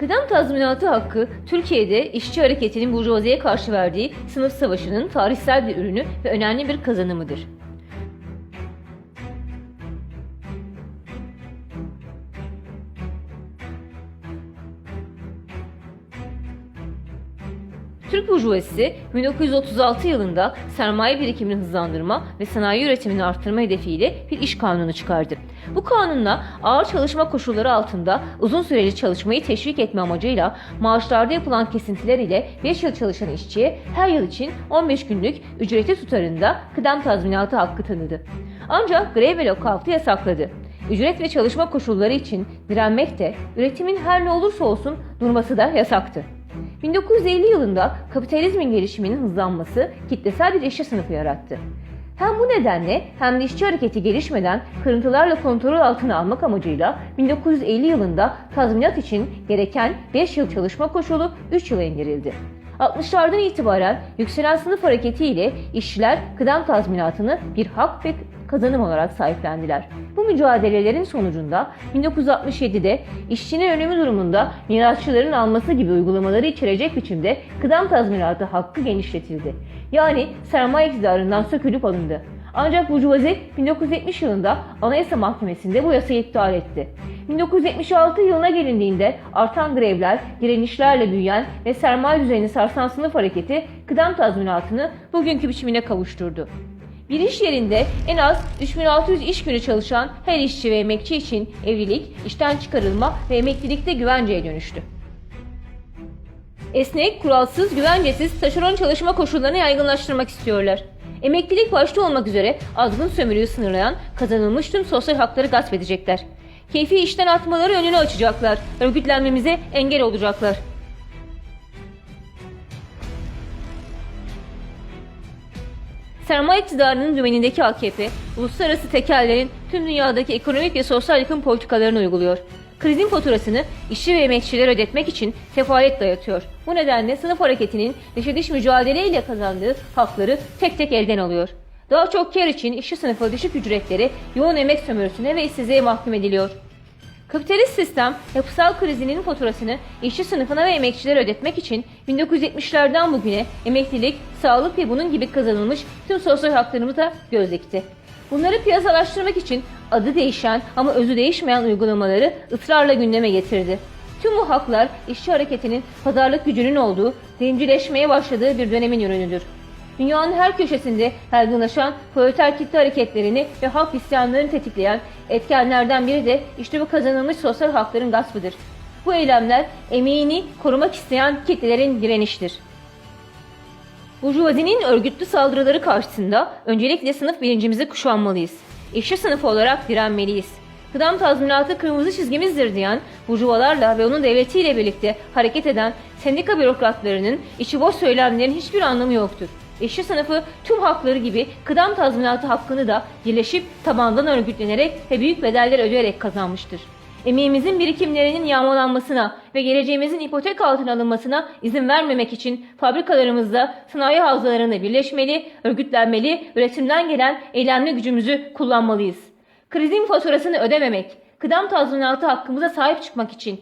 Kıdem tazminatı hakkı Türkiye'de işçi hareketinin burjuvaziye karşı verdiği sınıf savaşının tarihsel bir ürünü ve önemli bir kazanımıdır. Türk burjuvazisi 1936 yılında sermaye birikimini hızlandırma ve sanayi üretimini arttırma hedefiyle bir iş kanunu çıkardı. Bu kanunla ağır çalışma koşulları altında uzun süreli çalışmayı teşvik etme amacıyla maaşlarda yapılan kesintiler ile 5 yıl çalışan işçiye her yıl için 15 günlük ücreti tutarında kıdem tazminatı hakkı tanıdı. Ancak grev ve lokaut'u yasakladı. Ücret ve çalışma koşulları için direnmek de üretimin her ne olursa olsun durması da yasaktı. 1950 yılında kapitalizmin gelişiminin hızlanması kitlesel bir işçi sınıfı yarattı. Hem bu nedenle hem de işçi hareketi gelişmeden kırıntılarla kontrol altına almak amacıyla 1950 yılında tazminat için gereken 5 yıl çalışma koşulu 3 yıla indirildi. 60'lardan itibaren yükselen sınıf hareketiyle işçiler kıdem tazminatını bir hak ve kazanım olarak sahiplendiler. Bu mücadelelerin sonucunda 1967'de işçinin ölümü durumunda mirasçıların alması gibi uygulamaları içerecek biçimde kıdem tazminatı hakkı genişletildi. Yani sermaye iktidarından sökülüp alındı. Ancak Burjuvazi 1970 yılında Anayasa Mahkemesi'nde bu yasayı iptal etti. 1976 yılına gelindiğinde artan grevler, direnişlerle büyüyen ve sermaye düzenini sarsan sınıf hareketi kıdem tazminatını bugünkü biçimine kavuşturdu. Bir iş yerinde en az 3600 iş günü çalışan her işçi ve emekçi için evlilik, işten çıkarılma ve emeklilikte güvenceye dönüştü. Esnek, kuralsız, güvencesiz taşeron çalışma koşullarını yaygınlaştırmak istiyorlar. Emeklilik başta olmak üzere azgın sömürüyü sınırlayan kazanılmış tüm sosyal hakları gasp edecekler. Keyfi işten atmaları önünü açacaklar. Örgütlenmemize engel olacaklar. Sermaye iktidarının dümenindeki AKP, uluslararası tekellerin tüm dünyadaki ekonomik ve sosyal yıkım politikalarını uyguluyor. Krizin faturasını işçi ve emekçiler ödetmek için sefalet dayatıyor. Bu nedenle sınıf hareketinin dışa dış mücadeleyle kazandığı hakları tek tek elden alıyor. Daha çok kar için işçi sınıfı düşük ücretleri, yoğun emek sömürüsüne ve işsizliğe mahkum ediliyor. Kapitalist sistem yapısal krizinin faturasını işçi sınıfına ve emekçilere ödetmek için 1970'lerden bugüne emeklilik, sağlık ve bunun gibi kazanılmış tüm sosyal haklarımıza göz dikti. Bunları piyasalaştırmak için adı değişen ama özü değişmeyen uygulamaları ısrarla gündeme getirdi. Tüm bu haklar işçi hareketinin pazarlık gücünün olduğu, zincirleşmeye başladığı bir dönemin ürünüdür. Dünyanın her köşesinde yaygınlaşan proleter kitle hareketlerini ve halk isyanlarını tetikleyen etkenlerden biri de işte bu kazanılmış sosyal hakların gaspıdır. Bu eylemler emeğini korumak isteyen kitlelerin direniştir. Burjuvazinin örgütlü saldırıları karşısında öncelikle sınıf bilincimizi kuşanmalıyız. İşçi sınıfı olarak direnmeliyiz. Kıdem tazminatı kırmızı çizgimizdir diyen burjuvalarla ve onun devletiyle birlikte hareket eden sendika bürokratlarının içi boş söylemlerin hiçbir anlamı yoktur. İşçi sınıfı tüm hakları gibi kıdem tazminatı hakkını da birleşip tabandan örgütlenerek ve büyük bedeller ödeyerek kazanmıştır. Emeğimizin birikimlerinin yağmalanmasına ve geleceğimizin ipotek altına alınmasına izin vermemek için fabrikalarımızda sanayi havzalarında birleşmeli, örgütlenmeli, üretimden gelen eylemli gücümüzü kullanmalıyız. Krizin faturasını ödememek, kıdem tazminatı hakkımıza sahip çıkmak için